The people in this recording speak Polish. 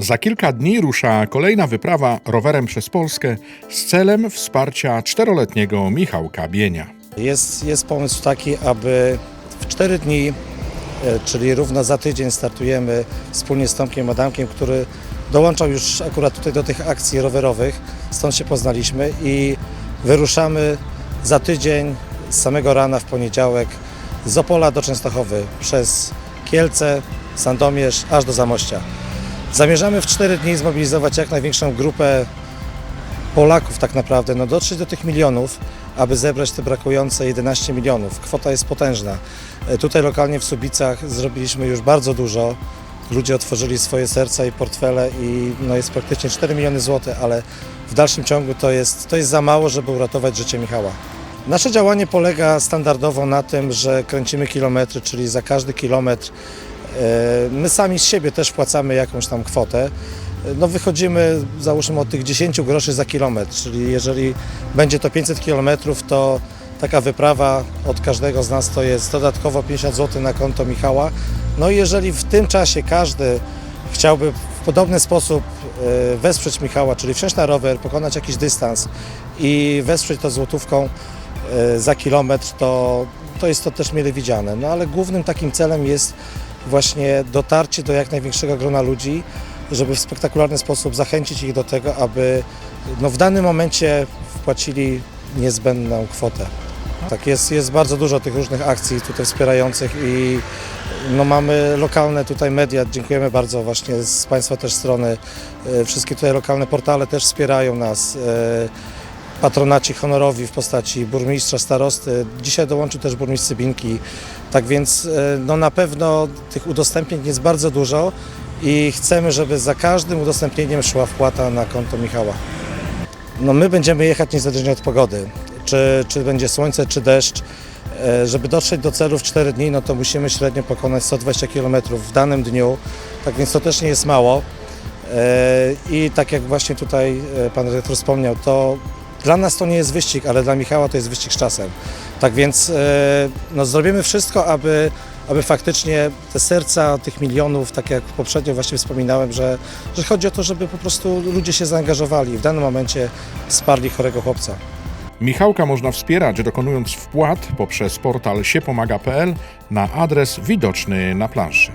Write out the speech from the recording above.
Za kilka dni rusza kolejna wyprawa rowerem przez Polskę z celem wsparcia czteroletniego Michałka Bienia. Jest, jest pomysł taki, aby w 4 dni, e, czyli równo za tydzień startujemy wspólnie z Tomkiem Adamkiem, który dołączał już akurat tutaj do tych akcji rowerowych, stąd się poznaliśmy i wyruszamy za tydzień z samego rana w poniedziałek z Opola do Częstochowy przez Kielce, Sandomierz aż do Zamościa. Zamierzamy w 4 dni zmobilizować jak największą grupę Polaków tak naprawdę, no dotrzeć do tych milionów, aby zebrać te brakujące 11 milionów. Kwota jest potężna. E, Tutaj lokalnie w Subicach zrobiliśmy już bardzo dużo. Ludzie otworzyli swoje serca i portfele i no jest praktycznie 4 miliony złotych, ale w dalszym ciągu to jest, to jest za mało, żeby uratować życie Michała. Nasze działanie polega standardowo na tym, że kręcimy kilometry, czyli za każdy kilometr my sami z siebie też wpłacamy jakąś tam kwotę. No wychodzimy załóżmy od tych 10 groszy za kilometr, czyli jeżeli będzie to 500 kilometrów, to taka wyprawa od każdego z nas to jest dodatkowo 50 zł na konto Michała. No i jeżeli w tym czasie każdy chciałby w podobny sposób e, wesprzeć Michała, czyli wsiąść na rower, pokonać jakiś dystans i wesprzeć to złotówką e, za kilometr, to, to jest to też mile widziane. No ale głównym takim celem jest właśnie dotarcie do jak największego grona ludzi, żeby w spektakularny sposób zachęcić ich do tego, aby no, w danym momencie wpłacili niezbędną kwotę. Tak, jest, jest bardzo dużo tych różnych akcji tutaj wspierających i no, mamy lokalne tutaj media, dziękujemy bardzo właśnie z Państwa też strony. E, Wszystkie tutaj lokalne portale też wspierają nas. Patronaci honorowi w postaci burmistrza, starosty. Dzisiaj dołączy też burmistrz Cybinki. Tak więc e, no, na pewno tych udostępnień jest bardzo dużo i chcemy, żeby za każdym udostępnieniem szła wpłata na konto Michała. No my będziemy jechać niezależnie od pogody, czy, czy będzie słońce, czy deszcz. E, Żeby dotrzeć do celu w 4 dni, no to musimy średnio pokonać 120 km w danym dniu, tak więc to też nie jest mało. E, I tak jak właśnie tutaj pan redaktor wspomniał, to dla nas to nie jest wyścig, ale dla Michała to jest wyścig z czasem. Tak więc e, no, zrobimy wszystko, aby, aby faktycznie te serca tych milionów, tak jak poprzednio właśnie wspominałem, że, że chodzi o to, żeby po prostu ludzie się zaangażowali i w danym momencie wsparli chorego chłopca. Michałka można wspierać dokonując wpłat poprzez portal siepomaga.pl na adres widoczny na planszy.